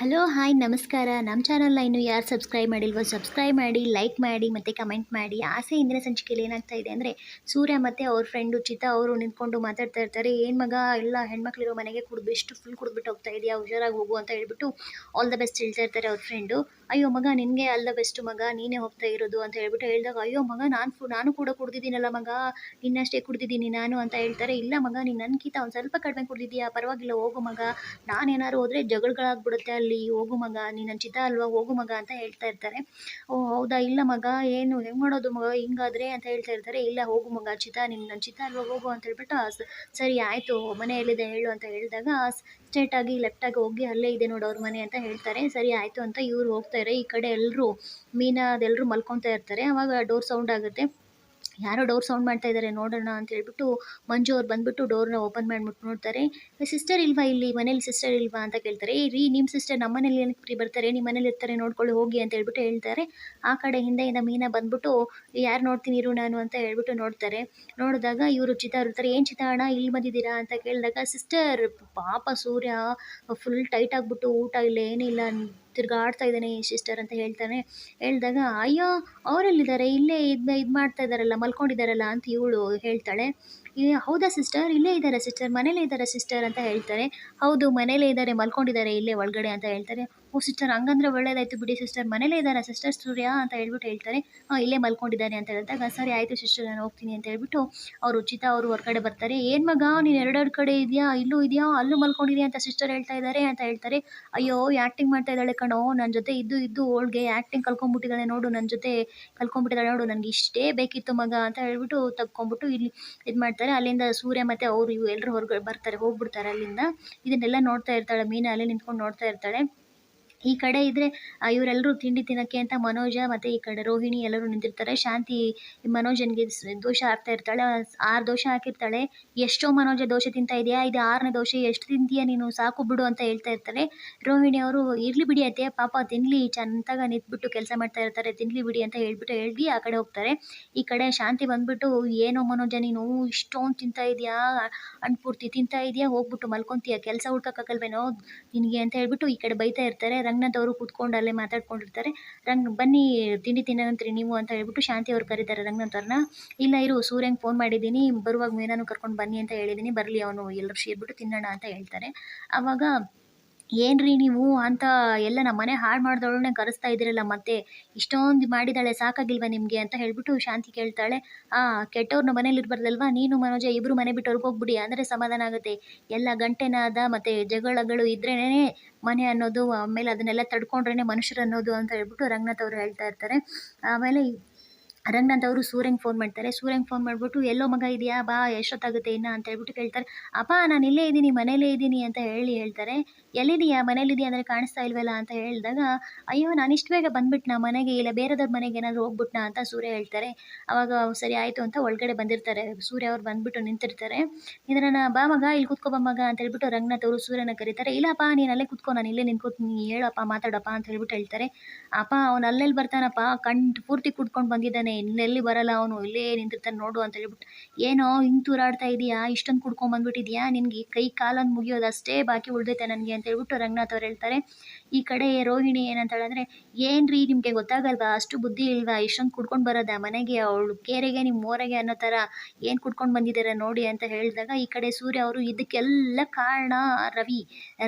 Hello, hi, ನಮಸ್ಕಾರ. ನಮ್ಮ ಚಾನಲ್ನ ಇನ್ನು ಯಾರು ಸಬ್ಸ್ಕ್ರೈಬ್ ಮಾಡಿಲ್ವೋ ಸಬ್ಸ್ಕ್ರೈಬ್ ಮಾಡಿ ಲೈಕ್ ಮಾಡಿ, ಮತ್ತು ಕಮೆಂಟ್ ಮಾಡಿ. ಆಸೆ ಇಂದಿನ ಸಂಚಿಕೆಯಲ್ಲಿ ಏನಾಗ್ತಾ ಇದೆ ಅಂದರೆ, ಸೂರ್ಯ ಮತ್ತು ಅವ್ರ ಫ್ರೆಂಡು ಚಿತಾ ಅವರು ನಿಂತ್ಕೊಂಡು ಮಾತಾಡ್ತಾ ಇರ್ತಾರೆ. ಏನು ಮಗ, ಎಲ್ಲ ಹೆಣ್ಮಕ್ಳಿರೋ ಮನೆಗೆ ಕುಡಿದು ಎಷ್ಟು ಫುಲ್ ಕುಡಿದ್ಬಿಟ್ಟು ಹೋಗ್ತಾ ಇದೆಯಾ? ಹುಷಾರಾಗಿ ಹೋಗು ಅಂತ ಹೇಳ್ಬಿಟ್ಟು ಆಲ್ ದ ಬೆಸ್ಟ್ ಹೇಳ್ತಾ ಇರ್ತಾರೆ ಅವ್ರ ಫ್ರೆಂಡು ಅಯ್ಯೋ, ಮಗ, ನಿನಗೆ ಅಲ್ಲ ಬೆಸ್ಟ್ ಮಗ. ನೀನೇ ಹೋಗ್ತಾ ಇರೋದು ಅಂತ ಹೇಳ್ಬಿಟ್ಟು ಹೇಳಿದಾಗ, ಅಯ್ಯೋ, ಮಗ, ನಾನು ಫು, ನಾನು ಕೂಡ ಕುಡ್ದಿದ್ದೀನಲ್ಲ ಮಗ. ನಿನ್ನಷ್ಟೇ ಕುಡ್ದಿದ್ದೀನಿ ನಾನು ಅಂತ ಹೇಳ್ತಾರೆ. ಇಲ್ಲ ಮಗ, ನೀನು ನನ್ಕಿಂತ ಒಂದು ಸ್ವಲ್ಪ ಕಡಿಮೆ ಕುಡ್ದಿದ್ದೀಯಾ? ಪರವಾಗಿಲ್ಲ, ಹೋಗು ಮಗ. ನಾನೇನಾದ್ರು ಹೋದರೆ ಜಗಳಗಳಾಗ್ಬಿಡುತ್ತೆ ಅಲ್ಲಿ. ಹೋಗು ಮಗ ನೀನು ಚಿತ್ತ ಅಲ್ವಾ, ಹೋಗು ಮಗ ಅಂತ ಹೇಳ್ತಾ ಇರ್ತಾರೆ. ಓ, ಹೌದಾ? ಇಲ್ಲ ಮಗ, ಏನು, ಹೆಂಗ್ ಮಾಡೋದು ಮಗ? ಹಿಂಗಾದ್ರೆ ಅಂತ ಹೇಳ್ತಾ ಇರ್ತಾರೆ. ಇಲ್ಲ, ಹೋಗು ಮಗ, ಚಿತಾ ನಿನ್ನ ನನ್ನ ಚಿತ್ತ ಅಲ್ವಾ, ಹೋಗು ಅಂತ ಹೇಳ್ಬಿಟ್ಟು ಸರಿ, ಆಯಿತು ಮನೆ ಎಲ್ಲಿದೆ ಹೇಳು ಅಂತ ಹೇಳಿದಾಗ ಸ್ಟ್ರೇಟಾಗಿ ಲೆಫ್ಟಾಗಿ ಹೋಗಿ, ಅಲ್ಲೇ ಇದೆ ನೋಡು ಅವ್ರ ಮನೆ ಅಂತ ಹೇಳ್ತಾರೆ. ಸರಿ, ಆಯಿತು ಅಂತ ಇವ್ರು ಹೋಗ್ತಾರೆ ಈ ಕಡೆ ಎಲ್ಲರೂ ಮೀನಾ ಅದೆಲ್ಲರೂ ಮಲ್ಕೊತಾ ಇರ್ತಾರೆ. ಅವಾಗ ಡೋರ್ ಸೌಂಡ್ ಆಗುತ್ತೆ. ಯಾರೋ ಡೋರ್ ಸೌಂಡ್ ಮಾಡ್ತಾ ಇದ್ದಾರೆ ನೋಡೋಣ ಅಂತ ಹೇಳ್ಬಿಟ್ಟು ಮಂಜು ಅವ್ರು ಬಂದ್ಬಿಟ್ಟು ಡೋರ್ನ ಓಪನ್ ಮಾಡಿಬಿಟ್ಟು ನೋಡ್ತಾರೆ. ಸಿಸ್ಟರ್ ಇಲ್ವಾ ಇಲ್ಲಿ? ಮನೇಲಿ ಸಿಸ್ಟರ್ ಇಲ್ವಾ ಅಂತ ಕೇಳ್ತಾರೆ. ಏ, ರೀ ನಿಮ್ಮ ಸಿಸ್ಟರ್ ನಮ್ಮ ಮನೇಲಿ ಏನಕ್ಕೆ ಫ್ರೀ ಬರ್ತಾರೆ? ನಿಮ್ಮ ಮನೇಲಿ ಇರ್ತಾರೆ, ನೋಡ್ಕೊಳ್ಳಿ, ಹೋಗಿ ಅಂತ ಹೇಳ್ಬಿಟ್ಟು ಹೇಳ್ತಾರೆ. ಆ ಕಡೆ ಹಿಂದೆಯಿಂದ ಮೀನಾ ಬಂದ್ಬಿಟ್ಟು ಯಾರು ನೋಡ್ತೀನಿ ಇರು ನಾನು ಅಂತ ಹೇಳ್ಬಿಟ್ಟು ನೋಡ್ತಾರೆ. ನೋಡಿದಾಗ ಇವರು ಚಿತಾ ಇರ್ತಾರೆ. ಏನು ಚಿತಾ ಅಣ್ಣ, ಇಲ್ಲಿ ಬಂದಿದ್ದೀರಾ ಅಂತ ಕೇಳಿದಾಗ ಸಿಸ್ಟರ್ ಪಾಪ ಸೂರ್ಯ ಫುಲ್ ಟೈಟ್ ಆಗಿಬಿಟ್ಟು ಊಟ ಇಲ್ಲ, ಏನಿಲ್ಲ ತಿರ್ಗಾಡ್ತಾ ಇದ್ದಾನೆ ಸಿಸ್ಟರ್ ಅಂತ ಹೇಳ್ತಾನೆ. ಹೇಳಿದಾಗ, ಅಯ್ಯೋ, ಅವರೆಲ್ಲಿದ್ದಾರೆ? ಇಲ್ಲೇ ಇದು ಇದು ಮಾಡ್ತಾ ಇದ್ದಾರಲ್ಲ, ಮಲ್ಕೊಂಡಿದ್ದಾರಲ್ಲ? ಅಂತ ಇವಳು ಹೇಳ್ತಾಳೆ. ಹೌದಾ ಸಿಸ್ಟರ್ ಇಲ್ಲೇ ಇದ್ದಾರೆ ಸಿಸ್ಟರ್ ಮನೇಲೇ ಇದ್ದಾರೆ ಸಿಸ್ಟರ್ ಅಂತ ಹೇಳ್ತಾರೆ ಹೌದು, ಮನೇಲೇ ಇದ್ದಾರೆ, ಮಲ್ಕೊಂಡಿದ್ದಾರೆ, ಇಲ್ಲೇ ಒಳಗಡೆ, ಅಂತ ಹೇಳ್ತಾರೆ ಓ ಸಿಸ್ಟರ್ ಹಂಗಂದ್ರೆ ಒಳ್ಳೇದಾಯ್ತು ಬಿಡಿ ಸಿಸ್ಟರ್ ಮನೇಲೇ ಇದ್ದಾರೆ ಸಿಸ್ಟರ್ ಸೂರ್ಯ ಅಂತ ಹೇಳ್ಬಿಟ್ಟು ಹೇಳ್ತಾರೆ ಇಲ್ಲೇ ಮಲ್ಕೊಂಡಿದ್ದಾರೆ ಅಂತ ಹೇಳಿದಾಗ, ಸರಿ ಆಯಿತು ಸಿಸ್ಟರ್ ನಾನು ಹೋಗ್ತೀನಿ ಅಂತ ಹೇಳ್ಬಿಟ್ಟು ಅವ್ರು ಉಚಿತ ಅವರು ಹೊರಗಡೆ ಬರ್ತಾರೆ. ಏನು ಮಗ, ನೀನು ಎರಡೆರಡು ಕಡೆ ಇದೆಯಾ? ಇಲ್ಲೂ ಇದೆಯಾ? ಅಲ್ಲೂ ಮಲ್ಕೊಂಡಿದ್ಯಾ ಅಂತ ಸಿಸ್ಟರ್ ಹೇಳ್ತಾ ಇದ್ದಾರೆ ಅಂತ ಹೇಳ್ತಾರೆ. ಅಯ್ಯೋ ಆ್ಯಕ್ಟಿಂಗ್ ಮಾಡ್ತಾ ಇದ್ದಾಳೆ ಕಣೋ. ನನ್ನ ಜೊತೆ ಇದ್ದು ಇದ್ದು ಓಳ್ಗೆ ಆ್ಯಕ್ಟಿಂಗ್ ಕಲ್ಕೊಂಡ್ಬಿಟ್ಟಿದ್ದಾಳೆ ನೋಡು ನನ್ನ ಜೊತೆ ಕಲ್ಕೊಂಡ್ಬಿಟ್ಟಿದ್ದಾಳೆ ನೋಡು. ನನಗೆ ಇಷ್ಟೇ ಬೇಕಿತ್ತು ಮಗ ಅಂತ ಹೇಳ್ಬಿಟ್ಟು ತಗೊಂಬಿಟ್ಟು ಇಲ್ಲಿ ಇದು ಮಾಡ್ತಾರೆ. ಅಲ್ಲಿಂದ ಸೂರ್ಯ ಮತ್ತು ಅವರು ಇವು ಎಲ್ಲರೂ ಹೊರಗಡೆ ಬರ್ತಾರೆ, ಹೋಗ್ಬಿಡ್ತಾರೆ ಅಲ್ಲಿಂದ. ಇದನ್ನೆಲ್ಲ ನೋಡ್ತಾ ಇರ್ತಾಳೆ ಮೀನಾ ಅಲ್ಲೇ ನಿಂತ್ಕೊಂಡು ನೋಡ್ತಾ ಇರ್ತಾಳೆ. ಈ ಕಡೆ ಇದ್ರೆ ಇವರೆಲ್ಲರೂ ತಿಂಡಿ ತಿನ್ನೋಕ್ಕೆ ಅಂತ ಮನೋಜ ಮತ್ತೆ ಈ ಕಡೆ ರೋಹಿಣಿ ಎಲ್ಲರೂ ನಿಂತಿರ್ತಾರೆ. ಶಾಂತಿ ಮನೋಜನ್ಗೆ ದೋಷ ಹಾಕ್ತಾ ಇರ್ತಾಳೆ. ಆರು ದೋಷ ಹಾಕಿರ್ತಾಳೆ. ಎಷ್ಟೋ ಮನೋಜ ದೋಷ ತಿಂತಾ ಇದೆಯಾ? ಇದು ಆರನೇ ದೋಷ, ಎಷ್ಟು ತಿಂತೀಯ ನೀನು? ಸಾಕು ಬಿಡು ಅಂತ ಹೇಳ್ತಾ ಇರ್ತಾರೆ ರೋಹಿಣಿ ಅವರು, ಇರ್ಲಿ ಬಿಡಿ ಅತ್ತೆ, ಪಾಪ ತಿನ್ಲಿ ಚಂತಾಗ ನಿಂತ್ಬಿಟ್ಟು ಕೆಲಸ ಮಾಡ್ತಾ ಇರ್ತಾರೆ, ತಿನ್ಲಿ ಬಿಡಿ ಅಂತ ಹೇಳ್ಬಿಟ್ಟು ಹೇಳಿ ಆ ಕಡೆ ಹೋಗ್ತಾರೆ. ಈ ಕಡೆ ಶಾಂತಿ ಬಂದ್ಬಿಟ್ಟು, ಏನೋ ಮನೋಜ, ನೀನು ಇಷ್ಟೊಂದು ತಿಂತಾ ಇದೆಯಾ? ಅಣ್ಪೂರ್ತಿ ತಿಂತಾ ಇದೆಯಾ? ಹೋಗ್ಬಿಟ್ಟು ಮಲ್ಕೊಂತೀಯ? ಕೆಲಸ ಹುಡ್ಕಕ್ಕಾಗಲ್ವೇನೋ ನಿನಗೆ ಅಂತ ಹೇಳ್ಬಿಟ್ಟು ಈ ಕಡೆ ಬೈತಾ ಇರ್ತಾರೆ. ರಂಗನಾಥ್ ಅವರು ಕೂತ್ಕೊಂಡು ಅಲ್ಲೇ ಮಾತಾಡ್ಕೊಂಡಿರ್ತಾರೆ. ರಂಗ್ ಬನ್ನಿ, ತಿಂಡಿ ತಿನ್ನೋಂತ್ರಿ ನೀವು ಅಂತ ಹೇಳ್ಬಿಟ್ಟು ಶಾಂತಿ ಅವ್ರು ಕರೀತಾರೆ ರಂಗನಾಥ್ ಅವ್ರನ್ನ. ಇಲ್ಲ ಇರು, ಸೂರ್ಯಂಗೆ ಫೋನ್ ಮಾಡಿದ್ದೀನಿ, ಬರುವಾಗ ಮೀನನ್ನು ಕರ್ಕೊಂಡು ಬನ್ನಿ ಅಂತ ಹೇಳಿದ್ದೀನಿ, ಬರಲಿ ಅವನು ಎಲ್ಲರೂ ಸೇರಿಬಿಟ್ಟು ತಿನ್ನೋಣ ಅಂತ ಹೇಳ್ತಾರೆ. ಆವಾಗ ಏನ್ರಿ ನೀವು ಅಂತ ಎಲ್ಲ ನಮ್ಮ ಮನೆ ಹಾಳು ಮಾಡಿದವಳನ್ನೇ ಕರೆಸ್ತಾ ಇದ್ದೀರಲ್ಲ ಮತ್ತೆ? ಇಷ್ಟೊಂದು ಮಾಡಿದಾಳೆ ಸಾಕಾಗಿಲ್ವಾ ನಿಮಗೆ ಅಂತ ಹೇಳ್ಬಿಟ್ಟು ಶಾಂತಿ ಕೇಳ್ತಾಳೆ. ಆ ಕೆಟ್ಟವ್ರನ್ನ ಮನೇಲಿ ಇರಬಾರ್ದಲ್ವಾ? ನೀನು ಮನೋಜ ಇಬ್ಬರು ಮನೆ ಬಿಟ್ಟು ಹೋಗ್ಬಿಡಿ, ಅಂದರೆ ಸಮಾಧಾನ ಆಗುತ್ತೆ. ಎಲ್ಲ ಗಂಟೆನಾದ ಮತ್ತು ಜಗಳಗಳು ಇದ್ರೇನೆ ಮನೆ ಅನ್ನೋದು, ಆಮೇಲೆ ಅದನ್ನೆಲ್ಲ ತಡ್ಕೊಂಡ್ರೇ ಮನುಷ್ಯರು ಅನ್ನೋದು ಅಂತ ಹೇಳ್ಬಿಟ್ಟು ರಂಗನಾಥ್ ಅವರು ಹೇಳ್ತಾ ಇರ್ತಾರೆ. ಆಮೇಲೆ ರಂಗನಾಥ್ ಅವರು ಸೂರ್ಯಂಗೆ ಫೋನ್ ಮಾಡ್ತಾರೆ. ಸೂರ್ಯಂಗೆ ಫೋನ್ ಮಾಡಿಬಿಟ್ಟು, ಎಲ್ಲೋ ಮಗ ಇದೆಯಾ? ಬಾ, ಎಷ್ಟೊತ್ತಾಗುತ್ತೆ ಇನ್ನ? ಅಂತ ಹೇಳ್ಬಿಟ್ಟು ಕೇಳ್ತಾರೆ. ಅಪ್ಪ, ನಾನು ಇಲ್ಲೇ ಇದ್ದೀನಿ, ಮನೇಲೇ ಇದ್ದೀನಿ ಅಂತ ಹೇಳಿ ಹೇಳ್ತಾರೆ. ಎಲ್ಲಿದೆಯಾ ಮನೇಲಿದೆಯಾ ಅಂದರೆ ಕಾಣಿಸ್ತಾ ಇಲ್ವಲ್ಲ? ಅಂತ ಹೇಳಿದಾಗ, ಅಯ್ಯೋ, ನಾನು ಇಷ್ಟು ಬೇಗ ಬಂದ್ಬಿಟ್ನಾ ಮನೆಗೆ? ಇಲ್ಲ ಬೇರೆದವ್ರ ಮನೆಗೆ ಏನಾದರೂ ಹೋಗ್ಬಿಟ್ನಾ? ಅಂತ ಸೂರ್ಯ ಹೇಳ್ತಾರೆ. ಅವಾಗ ಸರಿ ಆಯಿತು ಅಂತ ಒಳಗಡೆ ಬಂದಿರ್ತಾರೆ. ಸೂರ್ಯ ಅವ್ರು ಬಂದ್ಬಿಟ್ಟು ನಿಂತಿರ್ತಾರೆ. ಇದನ್ನ ಬಾ ಮಗ, ಇಲ್ಲಿ ಕೂತ್ಕೋ ಬಾ ಮಗ ಅಂತ ಹೇಳ್ಬಿಟ್ಟು ರಂಗನಾಥ್ ಅವರು ಸೂರ್ಯನ ಕರೀತಾರೆ. ಇಲ್ಲಪ್ಪ, ನೀನು ಅಲ್ಲೇ ಕೂತ್ಕೋ, ನಾನು ಇಲ್ಲೇ ನಿಂತ್ಕೋತೀನಿ ಹೇಳಪ್ಪ, ಮಾತಾಡಪ್ಪ ಅಂತ ಹೇಳ್ಬಿಟ್ಟು ಹೇಳ್ತಾರೆ. ಅಪ್ಪ, ಅವ್ನು ಅಲ್ಲೆಲ್ಲಿ ಬರ್ತಾನಪ್ಪ. ಕಣ್, ಪೂರ್ತಿ ಕುಡ್ಕೊಂಡು ಬಂದಿದ್ದಾನೆ. ಇನ್ನೆಲ್ಲಿ ಬರಲ್ಲ ಅವನು, ಇಲ್ಲೇ ನಿಂತಿರ್ತಾನೆ ನೋಡು ಅಂತ ಹೇಳ್ಬಿಟ್ಟು, ಏನೋ ಹಿಂಗೆ ತೂರಾಡ್ತಾ ಇದೀಯಾ, ಇಷ್ಟೊಂದು ಕುಡ್ಕೊಂಡು ಬಂದ್ಬಿಟ್ಟಿದ್ಯಾ ನಿನಗೆ ಕೈ ಕಾಲೊಂದು ಮುಗಿಯೋದು ಅಷ್ಟೇ ಬಾಕಿ ಉಳಿದೈತೆ ನನಗೆ ಅಂತ ಹೇಳ್ಬಿಟ್ಟು ರಂಗನಾಥ್ ಅವ್ರು ಹೇಳ್ತಾರೆ. ಈ ಕಡೆ ರೋಹಿಣಿ ಏನಂತಾಳೆ ಅಂದರೆ, ಏನ್ರಿ ನಿಮಗೆ ಗೊತ್ತಾಗಲ್ವಾ? ಅಷ್ಟು ಬುದ್ಧಿ ಇಲ್ವಾ? ಇಷ್ಟೊಂದು ಕುಡ್ಕೊಂಡು ಬರೋದಾ? ಮನೆಗೆ ಅವಳು ಕೇರೆಗೆ ನಿಮ್ಮ ಮೋರೆಗೆ ಅನ್ನೋ ಥರ ಏನು ಕುಡ್ಕೊಂಡು ಬಂದಿದ್ದಾರೆ ನೋಡಿ ಅಂತ ಹೇಳಿದಾಗ, ಈ ಕಡೆ ಸೂರ್ಯ ಅವರು, ಇದಕ್ಕೆಲ್ಲ ಕಾರಣ ರವಿ.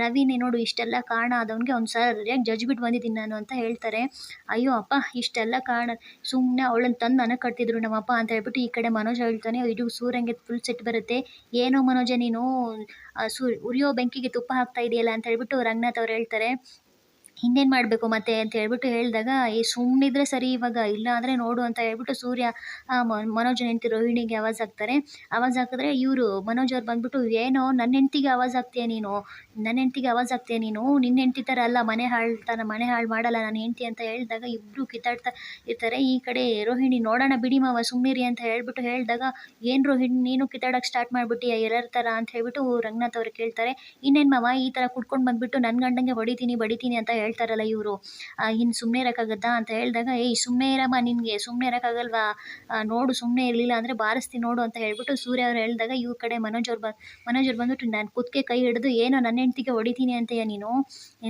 ರವಿನೇ ನೋಡು, ಇಷ್ಟೆಲ್ಲ ಕಾರಣ ಆದವನಿಗೆ ಅವ್ನು ಸರಿಯಾಗಿ ಜಡ್ಜ್ ಬಿಟ್ಟು ಬಂದಿದ್ದೀನಿ ನಾನು ಅಂತ ಹೇಳ್ತಾರೆ. ಅಯ್ಯೋ, ಅಪ್ಪ, ಇಷ್ಟೆಲ್ಲ ಕಾರಣ. ಸುಮ್ಮನೆ ಅವಳನ್ನು ತಂದು ನನಗೆ ಕಟ್ತಿದ್ರು ನಮ್ಮಪ್ಪ ಅಂತ ಹೇಳ್ಬಿಟ್ಟು ಈ ಕಡೆ ಮನೋಜ್ ಹೇಳ್ತಾನೆ ಇದು ಸೂರ್ಯಂಗೆ ಫುಲ್ ಸೆಟ್ ಬರುತ್ತೆ. ಏನೋ ಮನೋಜ, ನೀನು ಉರಿಯೋ ಬೆಂಕಿಗೆ ತುಪ್ಪ ಹಾಕ್ತಾ ಇದೆಯಲ್ಲ ಅಂತ ಹೇಳ್ಬಿಟ್ಟು ರಂಗನಾಥ್ ಅವ್ರು ಹೇಳ್ತಾರೆ. ಇನ್ನೇನು ಮಾಡಬೇಕು ಮತ್ತೆ ಅಂತ ಹೇಳ್ಬಿಟ್ಟು ಹೇಳಿದಾಗ ಈ ಸುಮ್ಮನಿದ್ರೆ ಸರಿ ಇವಾಗ, ಇಲ್ಲ ಅಂದರೆ ನೋಡು ಅಂತ ಹೇಳ್ಬಿಟ್ಟು ಸೂರ್ಯ ಮನೋಜ್ ಹೆಂಡತಿ ರೋಹಿಣಿಗೆ ಆವಾಜ್ ಹಾಕ್ತಾರೆ. ಆವಾಜ್ ಹಾಕಿದ್ರೆ, ಇವರು, ಮನೋಜ್ ಅವ್ರು ಬಂದ್ಬಿಟ್ಟು, ಏನೋ ನನ್ನ ಹೆಂಡತಿಗೆ ಆವಾಜ್ ಹಾಕ್ತೀಯ ನೀನು? ನನ್ನ ಹೆಂಡತಿಗೆ ಆವಾಜ್ ಹಾಕ್ತೀಯ ನೀನು? ನಿನ್ನ ಹೆಂಡತಿ ಥರ ಅಲ್ಲ, ಮನೆ ಹಾಳು, ತನ್ನ ಮನೆ ಹಾಳು ಮಾಡಲ್ಲ ನನ್ನ ಹೆಂಡತಿ ಅಂತ ಹೇಳಿದಾಗ ಇಬ್ಬರು ಕಿತ್ತಾಡ್ತಾ ಇರ್ತಾರೆ. ಈ ಕಡೆ ರೋಹಿಣಿ, ನೋಡೋಣ ಬಿಡಿ ಮಾವ ಸುಮ್ಮನಿರಿ ಅಂತ ಹೇಳ್ಬಿಟ್ಟು ಹೇಳಿದಾಗ, ಏನು ರೋಹಿಣಿ, ನೀನು ಕಿತ್ತಾಡಕ್ಕೆ ಸ್ಟಾರ್ಟ್ ಮಾಡ್ಬಿಟ್ಟಿ ಎಲ್ಲರ ಥರ ಅಂತ ಹೇಳ್ಬಿಟ್ಟು ರಂಗನಾಥ್ ಅವ್ರು ಕೇಳ್ತಾರೆ. ಇನ್ನೇನು ಮಾವ, ಈ ಥರ ಕುಡ್ಕೊಂಡು ಬಂದ್ಬಿಟ್ಟು ನನ್ನ ಗಂಡಂಗೆ ಹೊಡಿತೀನಿ, ಬಡಿತೀನಿ ಅಂತ ಹೇಳ್ತಾರಲ್ಲ ಇವರು ಇನ್ನು ಸುಮ್ಮನೆ ಇರೋಕ್ಕಾಗತ್ತಾ ಅಂತ ಹೇಳಿದಾಗ ಏಯ್ ಸುಮ್ಮನೆ ಇರಮ್ಮ ನಿನಗೆ ಸುಮ್ಮನೆ ಇರೋಕ್ಕಾಗಲ್ವಾ? ನೋಡು ಸುಮ್ಮನೆ ಇರಲಿಲ್ಲ ಅಂದರೆ ಬಾರಿಸ್ತಿ ನೋಡು ಅಂತ ಹೇಳ್ಬಿಟ್ಟು ಸೂರ್ಯ ಅವ್ರು ಹೇಳಿದಾಗ, ಇವ್ರ ಕಡೆ ಮನೋಜ್ ಅವ್ರು ಬ ಮನೋಜ್ ಅವ್ರು ಬಂದ್ಬಿಟ್ಟು, ನಾನು ಕುತ್ತಿಗೆ ಕೈ ಹಿಡಿದು ಏನೋ ನನ್ನ ಹೆಂಡ್ತಿಗೆ ಹೊಡಿತೀನಿ ಅಂತೀಯ ನೀನು?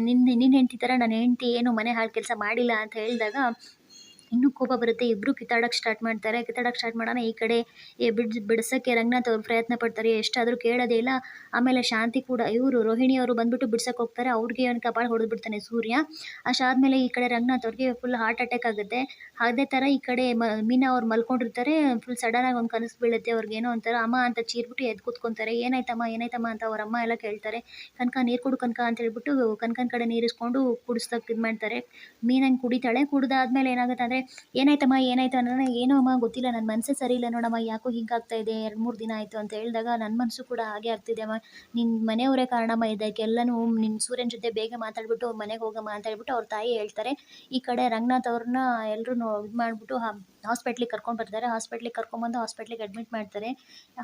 ನಿನ್ನ ನಿನ್ನ ಹೆಂಡತಿ ಥರ ನನ್ನ ಹೆಂಡ್ತಿ ಏನು ಮನೆ ಹಾಳು ಕೆಲಸ ಮಾಡಿಲ್ಲ? ಅಂತ ಹೇಳಿದಾಗ ಇನ್ನೂ ಕೋಪ ಬರುತ್ತೆ. ಇಬ್ಬರು ಕಿತ್ತಾಡಕ್ಕೆ ಸ್ಟಾರ್ಟ್ ಮಾಡ್ತಾರೆ. ಕಿತ್ತಾಡಕ್ಕೆ ಸ್ಟಾರ್ಟ್ ಮಾಡೋಣ, ಈ ಕಡೆ ಏ ಬಿಡ್, ಬಿಡ್ಸೋಕ್ಕೆ ರಂಗನಾಥ್ ಅವ್ರು ಪ್ರಯತ್ನ ಪಡ್ತಾರೆ. ಎಷ್ಟಾದರೂ ಕೇಳೋದೇ ಇಲ್ಲ. ಆಮೇಲೆ ಶಾಂತಿ ಕೂಡ, ಇವರು ರೋಹಿಣಿ ಅವರು ಬಂದ್ಬಿಟ್ಟು ಬಿಡ್ಸಕ್ಕೆ ಹೋಗ್ತಾರೆ. ಅವ್ರಿಗೆ ಅವ್ನು ಕಪಾಳ ಹೊಡೆದ್ಬಿಡ್ತಾನೆ ಸೂರ್ಯ. ಅಷ್ಟಾದಮೇಲೆ ಈ ಕಡೆ ರಂಗನಾಥ್ ಅವ್ರಿಗೆ ಫುಲ್ ಹಾರ್ಟ್ ಅಟ್ಯಾಕ್ ಆಗುತ್ತೆ. ಅದೇ ಥರ ಈ ಕಡೆ ಮ, ಮೀನಾ ಅವ್ರು ಮಲ್ಕೊಂಡಿರ್ತಾರೆ. ಫುಲ್ ಸಡನ್ ಆಗಿ ಒಂದು ಕನಸು ಬೀಳುತ್ತೆ ಅವ್ರಿಗೆ. ಏನೋ ಒಂಥರ ಅಮ್ಮ ಅಂತ ಚೀರ್ಬಿಟ್ಟು ಎದ್ದು ಕೂತ್ಕೊಂತಾರೆ. ಏನಾಯ್ತಮ್ಮ ಏನಾಯ್ತಮ್ಮ ಅಂತ ಅವ್ರ ಅಮ್ಮ ಎಲ್ಲ ಕೇಳ್ತಾರೆ. ಕನಕ, ನೀರು ಕೊಡು ಕನಕ ಅಂತ ಹೇಳ್ಬಿಟ್ಟು ಕನಕನ ಕಡೆ ನೀರಿಸ್ಕೊಂಡು ಕುಡಿಸ್ದಕ್ಕೆ ಇದು ಮಾಡ್ತಾರೆ. ಮೀನಂಗೆ ಕುಡಿತಾಳೆ. ಕುಡಿದಾದ್ಮೇಲೆ ಏನಾಗುತ್ತೆ ಅಂದರೆ ಏನಾಯ್ತಮ್ಮ, ಏನಾಯ್ತು ಅಂದ್ರೆ ಏನೋ ಅಮ್ಮ ಗೊತ್ತಿಲ್ಲ. ನನ್ನ ಮನಸ್ಸೇ ಸರಿ ಇಲ್ಲ ನೋಡಮ್ಮ, ಯಾಕೋ ಹಿಂಗಾಗ್ತಾ ಇದೆ, ಎರಡು ಮೂರು ದಿನ ಆಯಿತು ಅಂತ ಹೇಳಿದಾಗ ನನ್ನ ಮನಸ್ಸು ಕೂಡ ಹಾಗೆ ಆಗ್ತಿದೆ ಅಮ್ಮ. ನಿನ್ನ ಮನೆಯವರೇ ಕಾರಣಮ್ಮ, ಇದಕ್ಕೆಲ್ಲನೂ ನಿನ್ನ ಸೂರ್ಯನ ಜೊತೆ ಬೇಗ ಮಾತಾಡ್ಬಿಟ್ಟು ಮನೆಗೆ ಹೋಗಮ್ಮ ಅಂತ ಹೇಳ್ಬಿಟ್ಟು ಅವ್ರ ತಾಯಿ ಹೇಳ್ತಾರೆ. ಈ ಕಡೆ ರಂಗನಾಥ್ ಅವ್ರನ್ನ ಎಲ್ಲರೂ ಇದು ಮಾಡಿಬಿಟ್ಟು ಹಾಸ್ಪಿಟ್ಲಿಗೆ ಕರ್ಕೊಂಡು ಬರ್ತಾರೆ. ಹಾಸ್ಪಿಟ್ಲಿಗೆ ಕರ್ಕೊಂಬಂದು ಹಾಸ್ಪಿಟ್ಲಿಗೆ ಅಡ್ಮಿಟ್ ಮಾಡ್ತಾರೆ.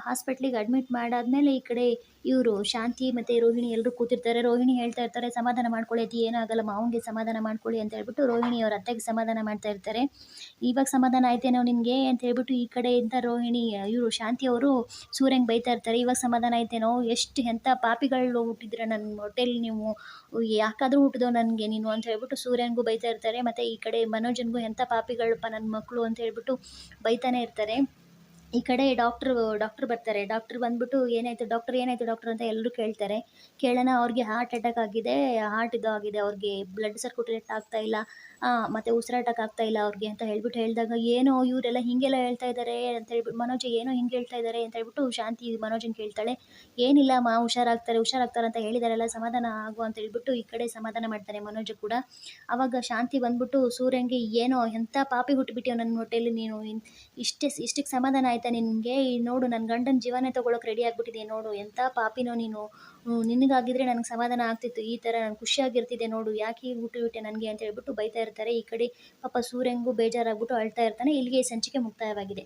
ಹಾಸ್ಪಿಟ್ಲಿಗೆ ಅಡ್ಮಿಟ್ ಮಾಡಾದ್ಮೇಲೆ ಈ ಕಡೆ ಇವರು ಶಾಂತಿ ಮತ್ತು ರೋಹಿಣಿ ಎಲ್ಲರೂ ಕೂತಿರ್ತಾರೆ. ರೋಹಿಣಿ ಹೇಳ್ತಾ ಇರ್ತಾರೆ, ಸಮಾಧಾನ ಮಾಡ್ಕೊಳ್ಳಿ ಅದು ಏನಾಗಲ್ಲ, ಮಾವನಿಗೆ ಸಮಾಧಾನ ಮಾಡ್ಕೊಳ್ಳಿ ಅಂತ ಹೇಳ್ಬಿಟ್ಟು ರೋಹಿಣಿ ಅವ್ರ ಅತ್ತೆಗೆ ಸಮಾಧಾನ ಮಾಡ್ತಾ ಇರ್ತಾರೆ. ಇವಾಗ ಸಮಾಧಾನ ಆಯ್ತೇನೋ ನಿಮಗೆ ಅಂತ ಹೇಳ್ಬಿಟ್ಟು ಈ ಕಡೆಯಿಂದ ರೋಹಿಣಿ, ಇವರು ಶಾಂತಿ ಅವರು ಸೂರ್ಯಂಗೆ ಬೈತಾ ಇರ್ತಾರೆ. ಇವಾಗ ಸಮಾಧಾನ ಆಯ್ತೇನೋ? ಎಷ್ಟು ಎಂಥ ಪಾಪಿಗಳು ಹುಟ್ಟಿದ್ರೆ ನನ್ನ ಹೊಟ್ಟೆಲಿ ನೀವು? ಯಾಕಾದರೂ ಹುಟ್ಟಿದೋ ನನಗೆ ನೀನು? ಅಂತ ಹೇಳ್ಬಿಟ್ಟು ಸೂರ್ಯನಿಗೂ ಬೈತಾ ಇರ್ತಾರೆ. ಮತ್ತು ಈ ಕಡೆ ಮನೋಜನ್ಗೂ ಎಂಥ ಪಾಪಿಗಳಪ್ಪ ನನ್ನ ಮಕ್ಕಳು ಅಂತ ಹೇಳ್ಬಿಟ್ಟು ಬೈತಾನೆ ಇರ್ತಾರೆ. ಈ ಕಡೆ ಡಾಕ್ಟ್ರು ಡಾಕ್ಟ್ರ್ ಬರ್ತಾರೆ. ಡಾಕ್ಟ್ರ್ ಬಂದ್ಬಿಟ್ಟು ಏನಾಯ್ತು ಡಾಕ್ಟರ್ ಏನಾಯ್ತು ಡಾಕ್ಟರ್ ಅಂತ ಎಲ್ಲರೂ ಕೇಳ್ತಾರೆ. ಕೇಳೋಣ, ಅವ್ರಿಗೆ ಹಾರ್ಟ್ ಅಟ್ಯಾಕ್ ಆಗಿದೆ ಹಾರ್ಟ್ ಇದು ಆಗಿದೆ ಅವ್ರಿಗೆ ಬ್ಲಡ್ ಸರ್ಕ್ಯುಲೇಟ್ ಆಗ್ತಾ ಇಲ್ಲ. ಮತ್ತು ಉಸಿರಾಟಕ್ಕೆ ಆಗ್ತಾ ಇಲ್ಲ ಅವ್ರಿಗೆ ಅಂತ ಹೇಳ್ಬಿಟ್ಟು ಹೇಳಿದಾಗ, ಏನೋ ಇವರೆಲ್ಲ ಹೀಗೆಲ್ಲ ಹೇಳ್ತಾ ಇದ್ದಾರೆ ಅಂತ ಹೇಳ್ಬಿಟ್ಟು, ಮನೋಜ್ ಏನೋ ಹಿಂಗೆ ಹೇಳ್ತಾ ಇದ್ದಾರೆ ಅಂತ ಹೇಳ್ಬಿಟ್ಟು ಶಾಂತಿ ಮನೋಜನ್ ಕೇಳ್ತಾಳೆ. ಏನಿಲ್ಲ ಮಾ, ಹುಷಾರಾಗ್ತಾರೆ ಹುಷಾರಾಗ್ತಾರೆ ಅಂತ ಹೇಳಿದಾರೆಲ್ಲ, ಸಮಾಧಾನ ಆಗು ಅಂತ ಹೇಳ್ಬಿಟ್ಟು ಈ ಕಡೆ ಸಮಾಧಾನ ಮಾಡ್ತಾರೆ ಮನೋಜ್ ಕೂಡ. ಅವಾಗ ಶಾಂತಿ ಬಂದ್ಬಿಟ್ಟು, ಸೂರ್ಯಂಗೆ ಏನೋ ಎಂಥ ಪಾಪಿ ಹುಟ್ಟುಬಿಟ್ಟಿಯೋ ನನ್ನ ಹೊಟ್ಟೆಯಲ್ಲಿ ನೀನು ಇಷ್ಟೇ ಇಷ್ಟಕ್ಕೆ ಸಮಾಧಾನ ಆಯ್ತಾ ನಿನಗೆ? ನೋಡು, ನನ್ನ ಗಂಡನ ಜೀವನೇ ತೊಗೊಳಕ್ಕೆ ರೆಡಿ ಆಗಿಬಿಟ್ಟಿದೆ ನೋಡು, ಎಂಥ ಪಾಪಿನೋ ನೀನು? ನಿನಗಾಗಿದ್ರೆ ನನಗೆ ಸಮಾಧಾನ ಆಗ್ತಿತ್ತು, ಈ ಥರ ನಾನು ಖುಷಿಯಾಗಿರ್ತಿದೆ ನೋಡು, ಯಾಕೆ ಹುಟ್ಟು ಹುಟ್ಟುಬಿಟ್ಟೆ ನನಗೆ? ಅಂತ ಹೇಳ್ಬಿಟ್ಟು ಬೈತಾ ಇರ್ತಾರೆ. ಈ ಕಡೆ ಪಾಪ ಸೂರ್ಯಂಗೂ ಬೇಜಾರಾಗ್ಬಿಟ್ಟು ಅಳ್ತಾ ಇರ್ತಾನೆ. ಇಲ್ಲಿಗೆ ಈ ಸಂಚಿಕೆ ಮುಕ್ತಾಯವಾಗಿದೆ.